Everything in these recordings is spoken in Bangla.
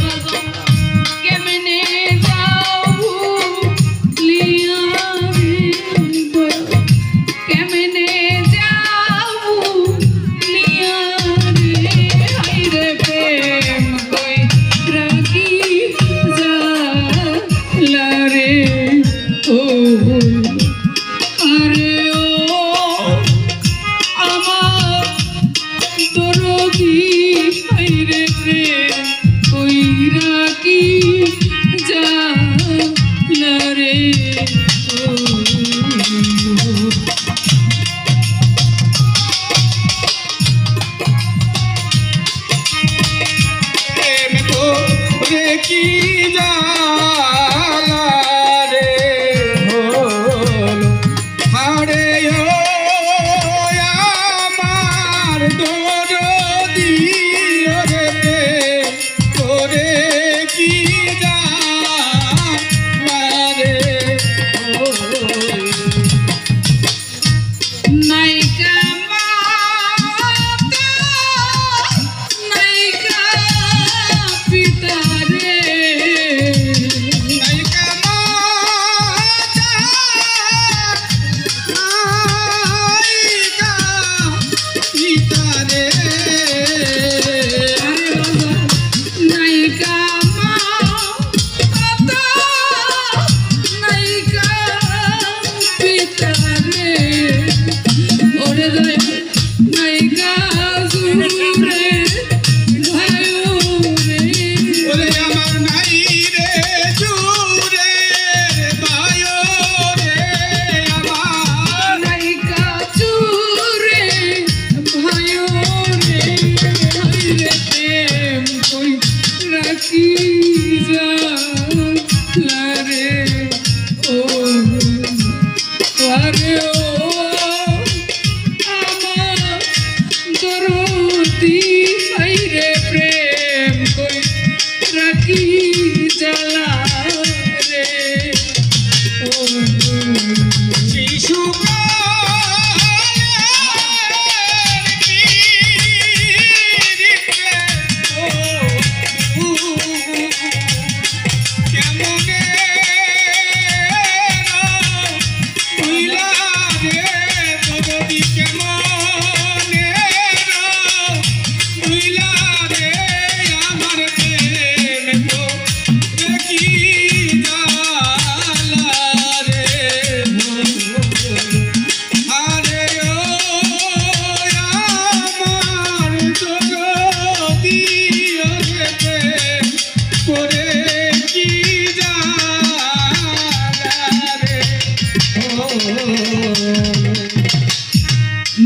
ಜಗಗೋ কি রে হলো হাড়ে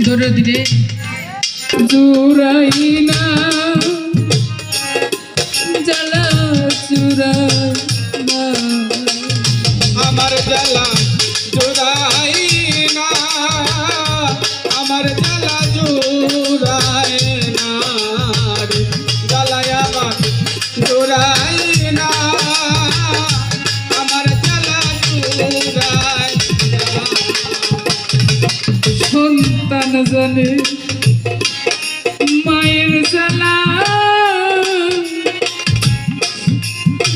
দরদ রে জুরাই না জ্বালা চুরা কেন মায়ের জ্বালা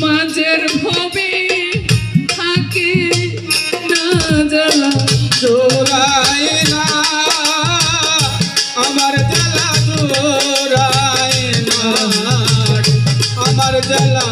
মাঝের ভবে থাকে না জ্বালা। চোরাই না, আমার জ্বালা জোড়ায় না। আমার জ্বালা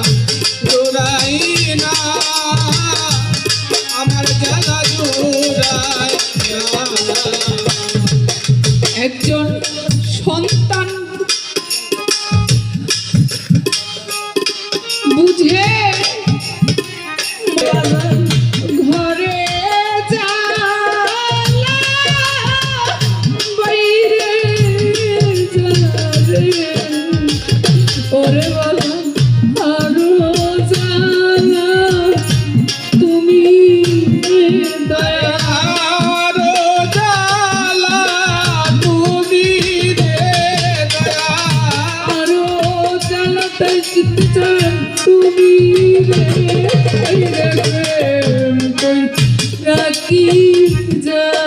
কি যায়